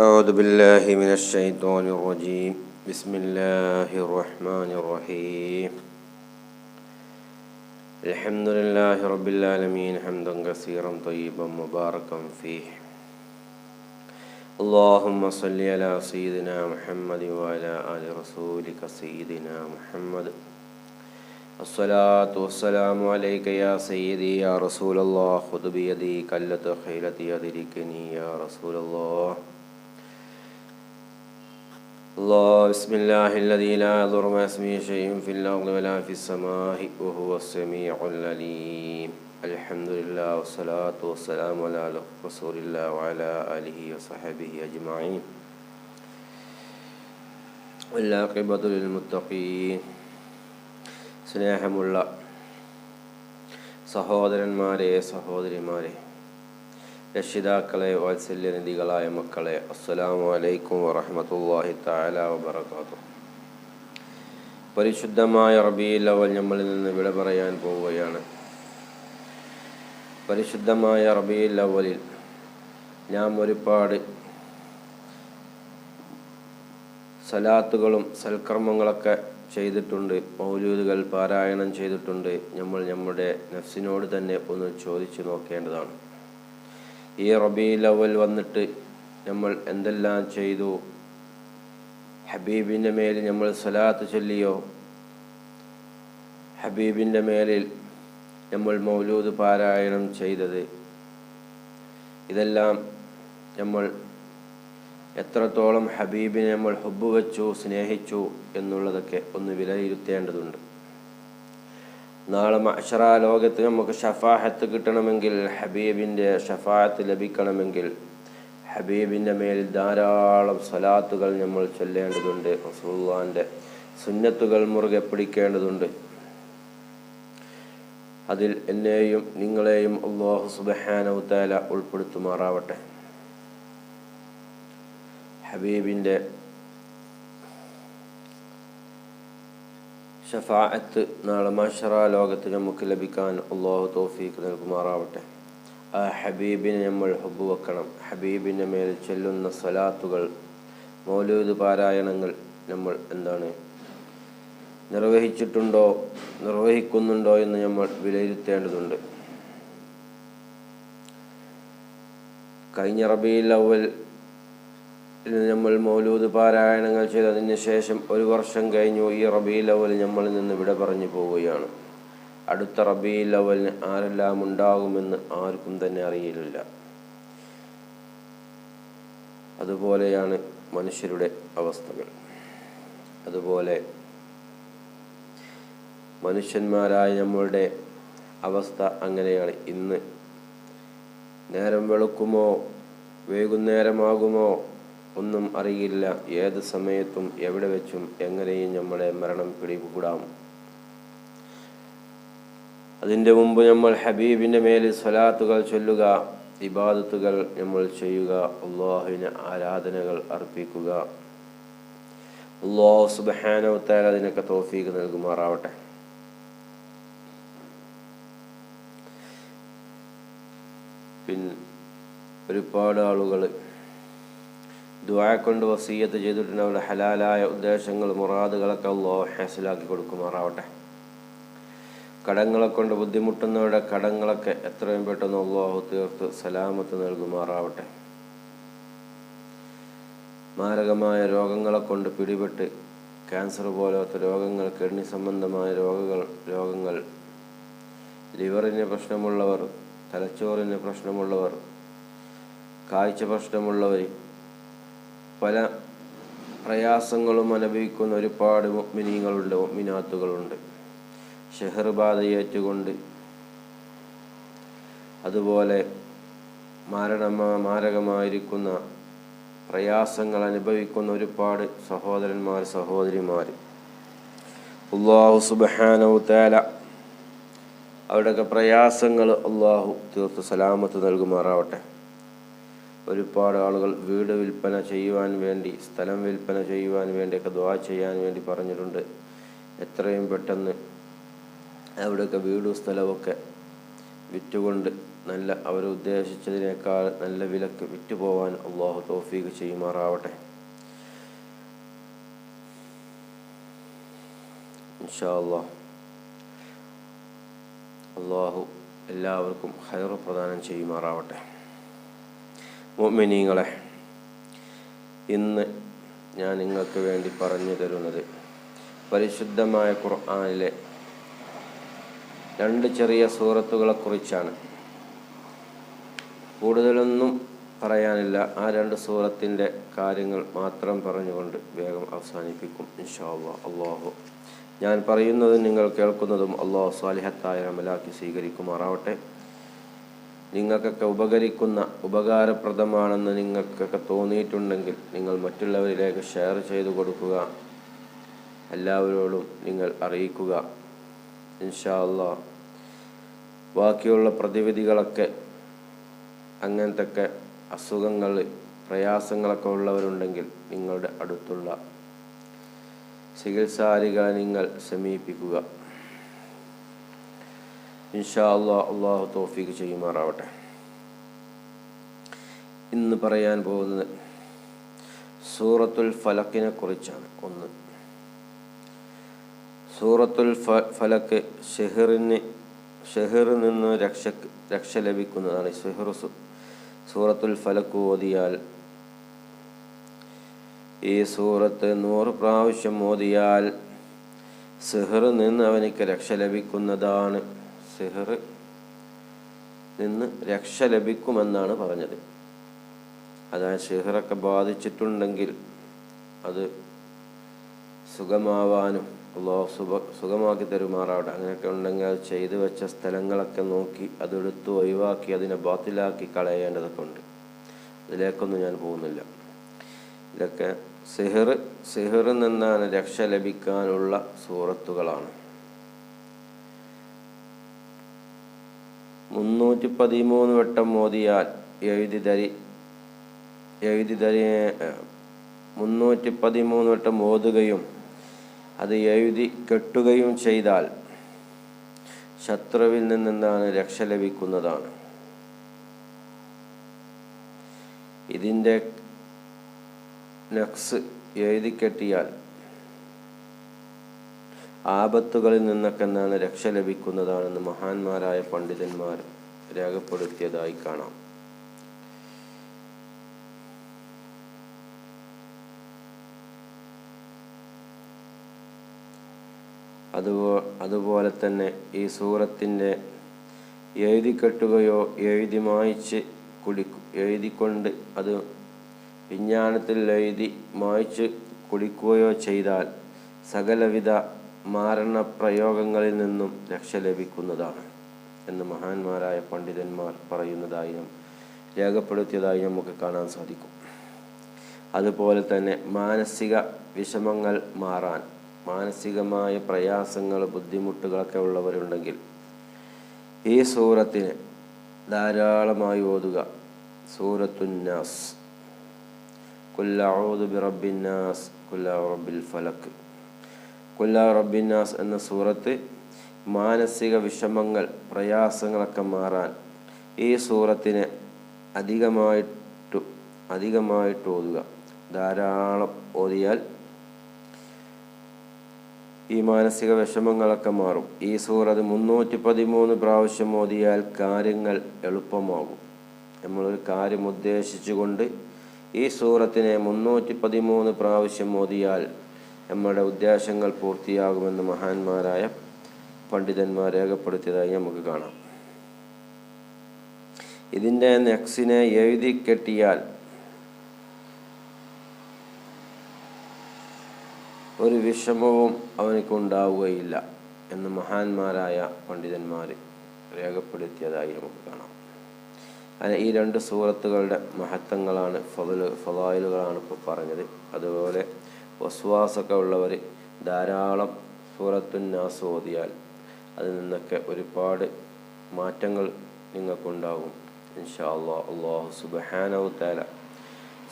أعوذ بالله من الشيطان الرجيم. بسم الله الرحمن الرحيم. الحمد لله رب العالمين. حمدا كثيرا طيبا مباركا فيه. اللهم صل على سيدنا محمد وعلى آل رسولك سيدنا محمد. الصلاة والسلام عليك يا سيدي يا رسول الله. خذ بيدي كلة خيلتي أدركني يا رسول الله. الله بسم الله الذي لا يضر ما اسمه شيء في الأرض ولا في السماء وهو السميع العليم الحمد لله والصلاة والسلام على رسول الله وعلى آله وصحبه أجمعين والعاقبة للمتقين സ്നേഹമുള്ള സഹോദരന്മാരെ സഹോദരിമാരെ രക്ഷിതാക്കളെ വാത്സല്യനിധികളായ മക്കളെ അസ്സലാമു അലൈക്കും വറഹമത്തല്ലാഹി താല വബർക്കാത്തു പരിശുദ്ധമായ റബിയിൽ അവൽ നമ്മളിൽ നിന്ന് വിട പറയാൻ പോവുകയാണ്. പരിശുദ്ധമായ റബിയിൽ അവലിൽ നാം ഒരുപാട് സലാത്തുകളും സൽക്കർമ്മങ്ങളൊക്കെ ചെയ്തിട്ടുണ്ട് മൗലൂദുകൾ പാരായണം ചെയ്തിട്ടുണ്ട്. നമ്മൾ നമ്മുടെ നഫ്സിനോട് തന്നെ ഒന്ന് ചോദിച്ചു നോക്കേണ്ടതാണ്. ഈ റബീൽ ലവൽ വന്നിട്ട് നമ്മൾ എന്തെല്ലാം ചെയ്തു? ഹബീബിന്റെ മേലിൽ നമ്മൾ സലാത്ത് ചൊല്ലിയോ? ഹബീബിന്റെ മേലിൽ നമ്മൾ മൗലൂദ് പാരായണം ചെയ്തത്. ഇതെല്ലാം നമ്മൾ എത്രത്തോളം ഹബീബിനെ നമ്മൾ ഹുബ് വെച്ചു സ്നേഹിച്ചു എന്നുള്ളതൊക്കെ ഒന്ന് വിലയിരുത്തേണ്ടതുണ്ട്. നാളെ അഷറ ലോകത്ത് നമുക്ക് ഷഫാഹത്ത് കിട്ടണമെങ്കിൽ ഹബീബിന്റെ ഷഫാഹത്ത് ലഭിക്കണമെങ്കിൽ ഹബീബിന്റെ മേൽ ധാരാളം സ്വലാത്തുകൾ നമ്മൾ ചൊല്ലേണ്ടതുണ്ട് റസൂള്ളാന്റെ സുന്നത്തുകൾ മുറുകെ പിടിക്കേണ്ടതുണ്ട്. അതിൽ എന്നെയും നിങ്ങളെയും അള്ളാഹു സുബഹാനവുത്താല ഉൾപ്പെടുത്തുമാറാവട്ടെ. ഹബീബിന്റെ ഷഫാഅത്ത് നാളെ മഷറ ലോകത്ത് നമുക്ക് ലഭിക്കാൻ അള്ളാഹു തോഫീക്ക് നൽകുമാറാവട്ടെ. ആ ഹബീബിനെ നമ്മൾ ഹുബ് വെക്കണം. ഹബീബിന്റെ മേൽ ചെല്ലുന്ന സ്വലാത്തുകൾ മൗലൂദ് പാരായണങ്ങൾ നമ്മൾ എന്താണ് നിർവഹിച്ചിട്ടുണ്ടോ നിർവഹിക്കുന്നുണ്ടോ എന്ന് നമ്മൾ വിലയിരുത്തേണ്ടതുണ്ട്. കഴിഞ്ഞ റബിയിൽ അവൽ നമ്മൾ മൗലൂദ് പാരായണങ്ങൾ ചെയ്തതിന് ശേഷം ഒരു വർഷം കഴിഞ്ഞു ഈ റബീ ലവൽ നമ്മളിൽ നിന്ന് വിട പറഞ്ഞു പോവുകയാണ്. അടുത്ത റബീ ലവലിന് ആരെല്ലാം ഉണ്ടാകുമെന്ന് ആർക്കും തന്നെ അറിയില്ല. അതുപോലെയാണ് മനുഷ്യരുടെ അവസ്ഥകൾ. അതുപോലെ മനുഷ്യന്മാരായ നമ്മളുടെ അവസ്ഥ അങ്ങനെയാണ്. ഇന്ന് നേരം വെളുക്കുമോ? വൈകുന്നേരമാകുമോ? ഒന്നും അറിയില്ല. ഏത് സമയത്തും എവിടെ വെച്ചും എങ്ങനെയും നമ്മളെ മരണം പിടികൂടാം. അതിന്റെ മുമ്പ് നമ്മൾ ഹബീബിന്റെ മേൽ സ്വലാത്തുകൾ ചൊല്ലുക ഇബാദത്തുകൾ നമ്മൾ ചെയ്യുക അള്ളാഹുവിന് ആരാധനകൾ അർപ്പിക്കുക. അള്ളാഹു സുബഹാനവത്താൽ അതിനൊക്കെ തോഫീക്ക് നൽകുമാറാവട്ടെ. പിന്നെ ഒരുപാട് ആളുകൾ ദുആ കൊണ്ട് വസീയത്ത് ചെയ്തിട്ടുണ്ട് അവരുടെ ഹലാലായ ഉദ്ദേശങ്ങൾ മുറാദുകളൊക്കെ അള്ളാഹു ഹാസിലാക്കി കൊടുക്കുമാറാവട്ടെ. കടങ്ങളെ കൊണ്ട് ബുദ്ധിമുട്ടുന്നവരുടെ കടങ്ങളൊക്കെ എത്രയും പെട്ടെന്ന് അള്ളാഹു തീർത്ത് സലാമത്ത് നൽകുമാറാവട്ടെ. മാരകമായ രോഗങ്ങളെ കൊണ്ട് പിടിപെട്ട് ക്യാൻസർ പോലത്തെ രോഗങ്ങൾ കിഡ്നി സംബന്ധമായ രോഗങ്ങൾ രോഗങ്ങൾ ലിവറിന് പ്രശ്നമുള്ളവർ തലച്ചോറിന് പ്രശ്നമുള്ളവർ കാഴ്ച പ്രശ്നമുള്ളവർ പല പ്രയാസങ്ങളും അനുഭവിക്കുന്ന ഒരുപാട് മിനിങ്ങളുണ്ട് മിനാത്തുകളുണ്ട് ഷെഹർബാധയേറ്റുകൊണ്ട് അതുപോലെ മാരണമാ മാരകമായിരിക്കുന്ന പ്രയാസങ്ങൾ അനുഭവിക്കുന്ന ഒരുപാട് സഹോദരന്മാർ സഹോദരിമാർ. അള്ളാഹു സുബഹാനവു തേല അവരുടെയൊക്കെ പ്രയാസങ്ങൾ അള്ളാഹു തീർത്ത് സലാമത്ത് നൽകുമാറാവട്ടെ. ഒരുപാട് ആളുകൾ വീട് വിൽപ്പന ചെയ്യുവാൻ വേണ്ടി സ്ഥലം വിൽപ്പന ചെയ്യുവാൻ വേണ്ടിയൊക്കെ ദ്വാ ചെയ്യാൻ വേണ്ടി പറഞ്ഞിട്ടുണ്ട്. എത്രയും പെട്ടെന്ന് അവിടെയൊക്കെ വീടും സ്ഥലമൊക്കെ വിറ്റുകൊണ്ട് നല്ല അവർ ഉദ്ദേശിച്ചതിനേക്കാൾ നല്ല വിലക്ക് വിറ്റുപോവാൻ അള്ളാഹു തോഫീക്ക് ചെയ്യുമാറാവട്ടെ. ഇൻഷാ അള്ളാഹ് അള്ളാഹു എല്ലാവർക്കും ഹൈറ് പ്രദാനം ചെയ്യുമാറാവട്ടെ. മോമിനീങ്ങളെ ഇന്ന് ഞാൻ നിങ്ങൾക്ക് വേണ്ടി പറഞ്ഞു തരുന്നത് പരിശുദ്ധമായ ഖുർആാനിലെ രണ്ട് ചെറിയ സൂറത്തുകളെക്കുറിച്ചാണ്. കൂടുതലൊന്നും പറയാനില്ല. ആ രണ്ട് സൂറത്തിന്റെ കാര്യങ്ങൾ മാത്രം പറഞ്ഞുകൊണ്ട് വേഗം അവസാനിപ്പിക്കും ഇൻഷാ അള്ളാഹ് അള്ളാഹു ഞാൻ പറയുന്നതും നിങ്ങൾ കേൾക്കുന്നതും അള്ളാഹു സ്വാലിഹത്തായ അമലാക്കി സ്വീകരിക്കുമാറാവട്ടെ. നിങ്ങൾക്കൊക്കെ ഉപകരിക്കുന്ന ഉപകാരപ്രദമാണെന്ന് നിങ്ങൾക്കൊക്കെ തോന്നിയിട്ടുണ്ടെങ്കിൽ നിങ്ങൾ മറ്റുള്ളവരിലേക്ക് ഷെയർ ചെയ്തു കൊടുക്കുക. എല്ലാവരോടും നിങ്ങൾ അറിയിക്കുക. ഇൻഷാ ബാക്കിയുള്ള പ്രതിവിധികളൊക്കെ അങ്ങനത്തെ അസുഖങ്ങൾ പ്രയാസങ്ങളൊക്കെ ഉള്ളവരുണ്ടെങ്കിൽ നിങ്ങളുടെ അടുത്തുള്ള ചികിത്സാരിക നിങ്ങൾ സമീപിക്കുക. ഇൻഷാ അള്ളാ അള്ളാഹു തോഫീക്ക് ചെയ്യുമാറാവട്ടെ. ഇന്ന് പറയാൻ പോകുന്നത് സൂറത്തുൽ ഫലക്കിനെ കുറിച്ചാണ്. ഒന്ന്. സൂറത്തുൽ ഫ ഫലക്ക് ഷെഹറിന് ഷെഹറിൽ നിന്ന് രക്ഷ രക്ഷ ലഭിക്കുന്നതാണ്. ഷെഹറു സൂറത്തുൽ ഫലക്ക് ഓതിയാൽ ഈ സൂറത്ത് നൂറ് പ്രാവശ്യം ഓതിയാൽ സെഹറിൽ നിന്ന് അവനിക്ക് രക്ഷ ലഭിക്കുന്നതാണ്. സിഹർ നിന്ന് രക്ഷ ലഭിക്കുമെന്നാണ് പറഞ്ഞത്. അതായത് സിഹറൊക്കെ ബാധിച്ചിട്ടുണ്ടെങ്കിൽ അത് സുഖമാവാനും അള്ളാഹു സുഖ സുഖമാക്കി തരുമാറാവട്ടെ. അങ്ങനെയൊക്കെ ഉണ്ടെങ്കിൽ അത് ചെയ്തു വെച്ച സ്ഥലങ്ങളൊക്കെ നോക്കി അതെടുത്ത് ഒഴിവാക്കി അതിനെ ബാത്തിലാക്കി കളയേണ്ടതൊക്കെ ഉണ്ട്. അതിലേക്കൊന്നും ഞാൻ പോകുന്നില്ല. ഇതൊക്കെ സിഹർ സിഹറിൽ നിന്നാണ് രക്ഷ ലഭിക്കാനുള്ള സൂറത്തുകളാണ്. മുന്നൂറ്റി പതിമൂന്ന് വട്ടം മോദിയാൽ എഴുതി തരി എഴുതി തരി മുന്നൂറ്റി പതിമൂന്ന് വട്ടം ഓതുകയും അത് എഴുതി കെട്ടുകയും ചെയ്താൽ ശത്രുവിൽ നിന്നാണ് രക്ഷ ലഭിക്കുന്നതാണ്. ഇതിന്റെ നക്സ് എഴുതി കെട്ടിയാൽ ആപത്തുകളിൽ നിന്നൊക്കെ എന്താണ് രക്ഷ ലഭിക്കുന്നതാണെന്ന് മഹാന്മാരായ പണ്ഡിതന്മാർ രേഖപ്പെടുത്തിയതായി കാണാം. അതുപോ അതുപോലെ തന്നെ ഈ സൂറത്തിന്റെ എഴുതി കെട്ടുകയോ എഴുതി മായ്ച്ച് കുടിക്കും എഴുതിക്കൊണ്ട് അത് വിജ്ഞാനത്തിൽ എഴുതി മായ്ച്ച് കുടിക്കുകയോ ചെയ്താൽ സകലവിധ മാരണപ്രയോഗങ്ങളിൽ നിന്നും രക്ഷ ലഭിക്കുന്നതാണ് എന്ന് മഹാന്മാരായ പണ്ഡിതന്മാർ പറയുന്നതായി നാം രേഖപ്പെടുത്തിയതായി നമുക്ക് കാണാൻ സാധിക്കും. അതുപോലെ തന്നെ മാനസിക വിഷമങ്ങൾ മാറാൻ മാനസികമായ പ്രയാസങ്ങൾ ബുദ്ധിമുട്ടുകളൊക്കെ ഉള്ളവരുണ്ടെങ്കിൽ ഈ സൂറത്തിന് ധാരാളമായി ഓതുക. സൂറത്തുന്നാസ്. കുല്ലഊദു ബിറബിന്നാസ് കുല്ല റബ്ബിൽ ഫലക്ക് കുല്ല റബ്ബിന്നാസ് എന്ന സൂറത്ത് മാനസിക വിഷമങ്ങൾ പ്രയാസങ്ങളൊക്കെ മാറാൻ ഈ സൂറത്തിനെ അധികമായിട്ട് അധികമായിട്ട് ഓതുക. ധാരാളം ഓതിയാൽ ഈ മാനസിക വിഷമങ്ങളൊക്കെ മാറും. ഈ സൂറത്ത് മുന്നൂറ്റി പതിമൂന്ന് പ്രാവശ്യം ഓതിയാൽ കാര്യങ്ങൾ എളുപ്പമാകും. നമ്മളൊരു കാര്യം ഉദ്ദേശിച്ചുകൊണ്ട് ഈ സൂറത്തിനെ മുന്നൂറ്റി പതിമൂന്ന് പ്രാവശ്യം ഓതിയാൽ നമ്മുടെ ഉദ്ദേശങ്ങൾ പൂർത്തിയാകുമെന്ന് മഹാന്മാരായ പണ്ഡിതന്മാർ രേഖപ്പെടുത്തിയതായി നമുക്ക് കാണാം. ഇതിന്റെ നെക്സിനെ എഴുതി കെട്ടിയാൽ ഒരു വിഷമവും അവനക്കുണ്ടാവുകയില്ല എന്ന് മഹാന്മാരായ പണ്ഡിതന്മാർ രേഖപ്പെടുത്തിയതായി നമുക്ക് കാണാം. അങ്ങനെ ഈ രണ്ട് സൂറത്തുകളുടെ മഹത്വങ്ങളാണ് ഫതൽ ഫലായിലുകളാണ് ഇപ്പോൾ പറഞ്ഞത്. അതുപോലെ വസ്വാസൊക്കെ ഉള്ളവർ ധാരാളം സൂറത്തുന്നാസ് ഓതിയാൽ അതിൽ നിന്നൊക്കെ ഒരുപാട് മാറ്റങ്ങൾ നിങ്ങൾക്കുണ്ടാകും. ഇൻഷാ അള്ളാഹ് അള്ളാഹു തആല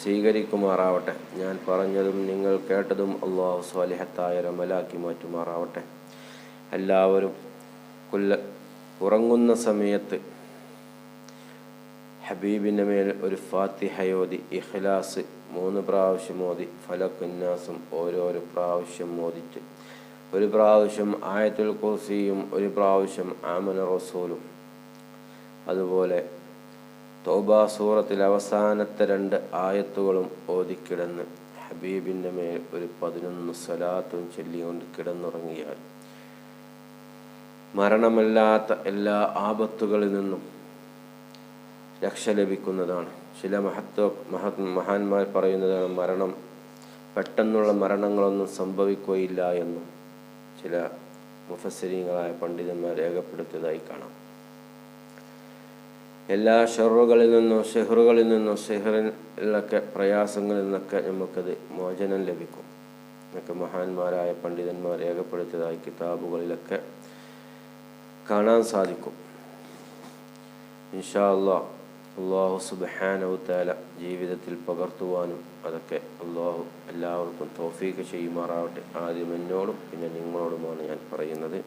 സ്വീകരിക്കുമാറാവട്ടെ. ഞാൻ പറഞ്ഞതും നിങ്ങൾ കേട്ടതും അള്ളാഹു സ്വാലിഹത്തായ റമലാക്കി മാറ്റുമാറാവട്ടെ. എല്ലാവരും കൊല്ല ഉറങ്ങുന്ന സമയത്ത് ഹബീബിന്റെ മേൽ ഒരു ഫാത്തിഹയോതി ഇഖ്ലാസ് മൂന്ന് പ്രാവശ്യം ഓതി ഫലക്കുന്നാസും ഓരോരോ പ്രാവശ്യം മോദിച്ച് ഒരു പ്രാവശ്യം ആയത്തുൽ കുർസിയും ഒരു പ്രാവശ്യം ആമന റസൂലും. അതുപോലെ തോബ സൂറത്തിൽ അവസാനത്തെ രണ്ട് ആയത്തുകളും ഓതിക്കിടന്ന് ഹബീബിന്റെ മേൽ ഒരു പതിനൊന്ന് സ്വലാത്തും ചൊല്ലിക്കൊണ്ട് കിടന്നുറങ്ങിയാൽ മരണമല്ലാത്ത എല്ലാ ആപത്തുകളിൽ നിന്നും രക്ഷ ലഭിക്കുന്നതാണ്. ചില മഹത്വ മഹത് മഹാന്മാർ പറയുന്നതാണ് മരണം പെട്ടെന്നുള്ള മരണങ്ങളൊന്നും സംഭവിക്കുകയില്ല എന്നും ചില മുഫസരീങ്ങളായ പണ്ഡിതന്മാർ രേഖപ്പെടുത്തിയതായി കാണാം. എല്ലാ ഷെറുകളിൽ നിന്നും ഷെഹറുകളിൽ നിന്നും ഷെഹറിലൊക്കെ പ്രയാസങ്ങളിൽ നിന്നൊക്കെ നമുക്കത് മോചനം ലഭിക്കും. എന്നൊക്കെ മഹാന്മാരായ പണ്ഡിതന്മാർ രേഖപ്പെടുത്തിയതായി കിതാബുകളിലൊക്കെ കാണാൻ സാധിക്കും. ഇൻഷാ അള്ളാഹ് അള്ളാഹു സുബഹാനവുത്താല ജീവിതത്തിൽ പകർത്തുവാനും അതൊക്കെ അള്ളാഹു എല്ലാവർക്കും തോഫീക്ക് ചെയ്യുമാറാവട്ടെ. ആദ്യം എന്നോടും പിന്നെ നിങ്ങളോടുമാണ് ഞാൻ പറയുന്നത്.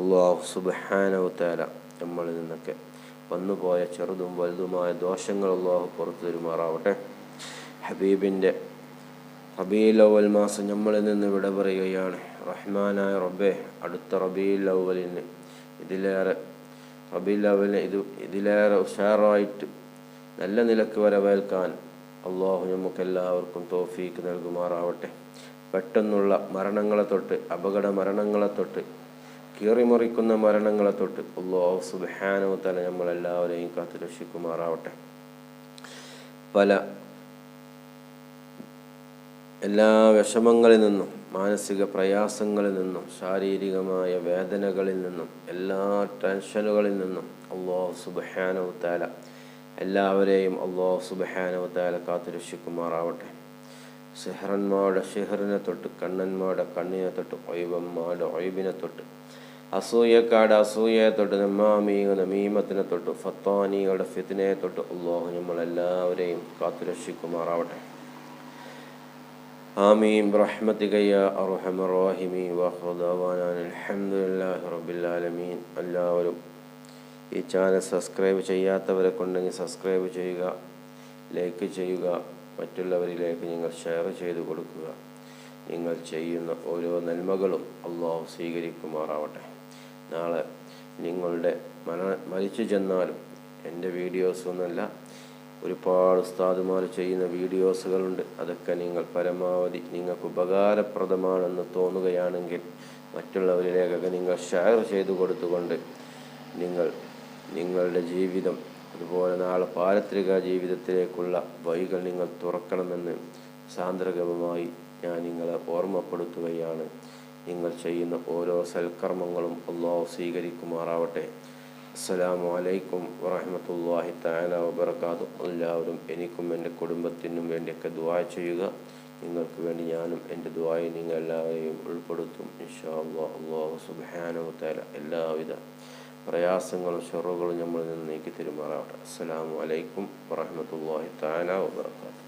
അള്ളാഹു സുബഹാനവുത്താല നമ്മളിൽ നിന്നൊക്കെ വന്നുപോയ ചെറുതും വലുതുമായ ദോഷങ്ങൾ അള്ളാഹു പുറത്തു തരുമാറാവട്ടെ. ഹബീബിന്റെ റബീൽ അവൽ മാസം നമ്മളിൽ നിന്ന് വിട പറയുകയാണ് റഹ്മാനായ റബ്ബെ അടുത്ത റബീൽ അവലിന് ഇതിലേറെ റബീൽ ഇത് ഇതിലേറെ ഉഷാറായിട്ട് നല്ല നിലയ്ക്ക് വരവേൽക്കാൻ അള്ളാഹു നമുക്കെല്ലാവർക്കും തോഫീക്ക് നൽകുമാറാവട്ടെ. പെട്ടെന്നുള്ള മരണങ്ങളെ തൊട്ട് അപകട മരണങ്ങളെ തൊട്ട് കീറിമുറിക്കുന്ന മരണങ്ങളെ തൊട്ട് അള്ളാഹു സുബാനോ തല നമ്മളെല്ലാവരെയും കാത്തു രക്ഷിക്കുമാറാവട്ടെ പല എല്ലാ വിഷമങ്ങളിൽ നിന്നും മാനസിക പ്രയാസങ്ങളിൽ നിന്നും ശാരീരികമായ വേദനകളിൽ നിന്നും എല്ലാ ടെൻഷനുകളിൽ നിന്നും അള്ളാഹു സുബഹാനവത്താല എല്ലാവരെയും അള്ളാഹു സുബഹാനവത്താല കാത്തുരക്ഷിക്കുമാറാവട്ടെ. സിഹറന്മാരുടെ ഷിഹറിനെ തൊട്ട് കണ്ണന്മാരുടെ കണ്ണിനെ തൊട്ട് ഒയ്വന്മാരുടെ ഒയ്ബിനെ തൊട്ട് അസൂയക്കാട് അസൂയയെ തൊട്ട് നമ്മാമീക നമീമത്തിനെ തൊട്ട് ഫത്താനികളുടെ ഫിത്തിനെ തൊട്ട് അള്ളാഹു നമ്മളെല്ലാവരെയും കാത്തുരക്ഷിക്കുമാറാവട്ടെ. آمين برحمتك يا أرحم الراحمين وآخر دعوانا أن الحمد لله رب العالمين എല്ലാവരും ഈ ചാനൽ സബ്സ്ക്രൈബ് ചെയ്യാത്തവരെ കൊണ്ടെങ്കിൽ സബ്സ്ക്രൈബ് ചെയ്യുക ലൈക്ക് ചെയ്യുക മറ്റുള്ളവരിലേക്ക് നിങ്ങൾ ഷെയർ ചെയ്ത് കൊടുക്കുക നിങ്ങൾ ചെയ്യുന്ന ഓരോ നന്മകളും അള്ളാഹു സ്വീകരിക്കുമാറാവട്ടെ നാളെ നിങ്ങളുടെ മന മരിച്ചു ചെന്നാലും എൻ്റെ വീഡിയോസ് ഒന്നല്ല ഒരുപാട് ഉസ്താദുമാർ ചെയ്യുന്ന വീഡിയോസുകളുണ്ട്. അതൊക്കെ നിങ്ങൾ പരമാവധി നിങ്ങൾക്ക് ഉപകാരപ്രദമാണെന്ന് തോന്നുകയാണെങ്കിൽ മറ്റുള്ളവരിലേക്കൊക്കെ നിങ്ങൾ ഷെയർ ചെയ്തു കൊടുത്തുകൊണ്ട് നിങ്ങൾ നിങ്ങളുടെ ജീവിതം അതുപോലെ നാളെ പാരത്രിക ജീവിതത്തിലേക്കുള്ള വഴികൾ നിങ്ങൾ തുറക്കണമെന്ന് സാന്ദ്രകമായി ഞാൻ നിങ്ങളെ ഓർമ്മപ്പെടുത്തുകയാണ്. നിങ്ങൾ ചെയ്യുന്ന ഓരോ സൽക്കർമ്മങ്ങളും അള്ളാഹു സ്വീകരിക്കുമാറാവട്ടെ. അസ്സലാമു അലൈക്കും വറഹമത്തല്ലാഹി താല വബർക്കാത്തു എല്ലാവരും എനിക്കും എന്റെ കുടുംബത്തിനും വേണ്ടിയൊക്കെ ദുവാ ചെയ്യുക. നിങ്ങൾക്ക് വേണ്ടി ഞാനും എന്റെ ദുവായി നിങ്ങൾ എല്ലാവരെയും ഉൾപ്പെടുത്തും. ഇൻഷാ അള്ളാഹ് അള്ളാഹു തആല എല്ലാവിധ പ്രയാസങ്ങളും ഷെറുകളും നമ്മളിൽ നിന്ന് നീക്കി തരുമാറാവട്ടെ. അസ്സലാമു അലൈക്കും വറഹമത്തല്ലാഹി താല വബർക്കാത്തു